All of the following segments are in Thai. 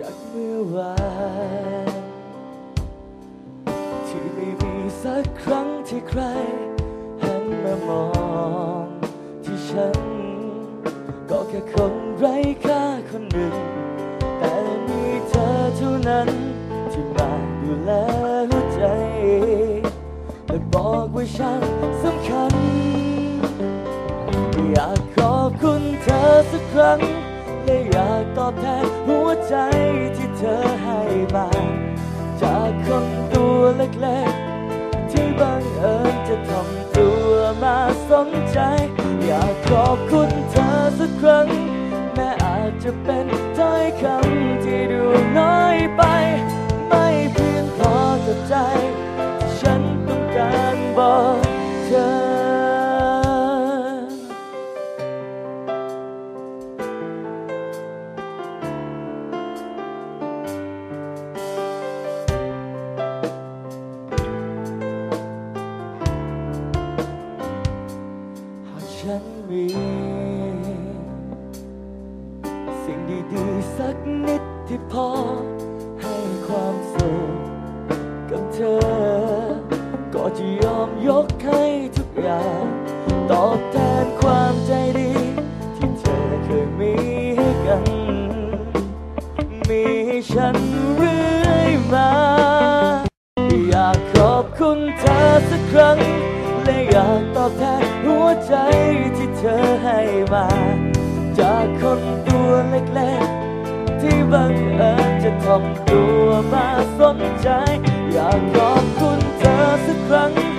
จากเมื่อวานที่ไม่มีสักครั้งที่ใคร หันมามองที่ฉัน ก็แค่คนไร้ค่าคนหนึ่ง แต่มีเธอเท่านั้น ที่มาดูแลหัวใจ และบอกว่าฉันสำคัญ อยากขอบคุณเธอสักครั้ง และอยากตอบแทน ใจที่เธอให้มาจากคนตัวเล็กๆ ที่บังเอิญจะทำตัวมาสนใจ อยากขอบคุณเธอสักครั้ง แม้อาจจะเป็นถ้อยคำที่ดูน้อยไป ไม่เพียงพอกับใจ ฉันต้องการบอกเธอ ฉันมี สิ่งดีๆสักนิดที่พอ ให้ความสุขกับเธอ ก็จะยอมยกให้ทุกอย่าง ตอบแทนความใจดี ที่เธอเคยมีให้กัน มีให้ฉันเรื่ บังเอิญจะทำตัวมาสนใจ อยากขอบคุณเธอสักครั้ง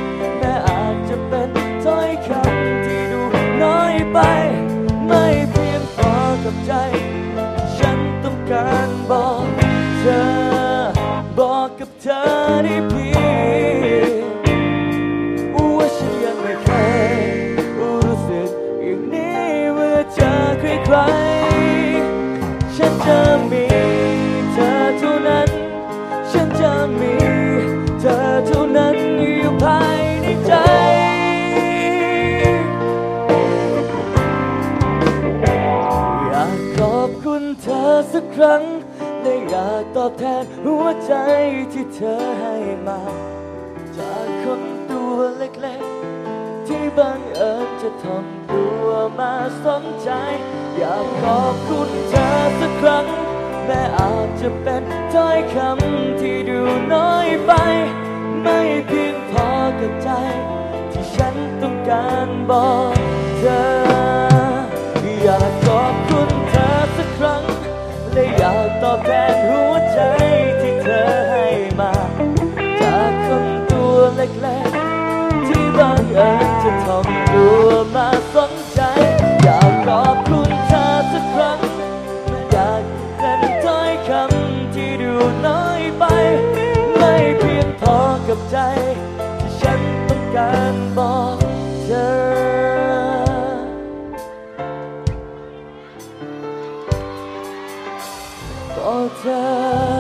จะมีเธอเท่านั้น ฉันจะมีเธอเท่านั้นอยู่ภายในใจ อยากขอบคุณเธอสักครั้งและอยากตอบแทนหัวใจที่เธอให้มา จากคนตัวเล็กๆ ที่บังเอิญจะทำตัวมาสนใจ อยากขอบคุณเธอ จะเป็นถ้อยคำที่ดูน้อยไป ไม่เพียงพอกับใจ ที่ฉันต้องการบอกเธอ อยากขอบคุณเธอสักครั้ง และอยากตอบแทนหัวใจที่เธอให้มา จากคนตัวเล็กๆ ที่บังเอิญจะทำตัวมา กับใจ ที่ฉันต้องการบอกเธอ บอกเธอ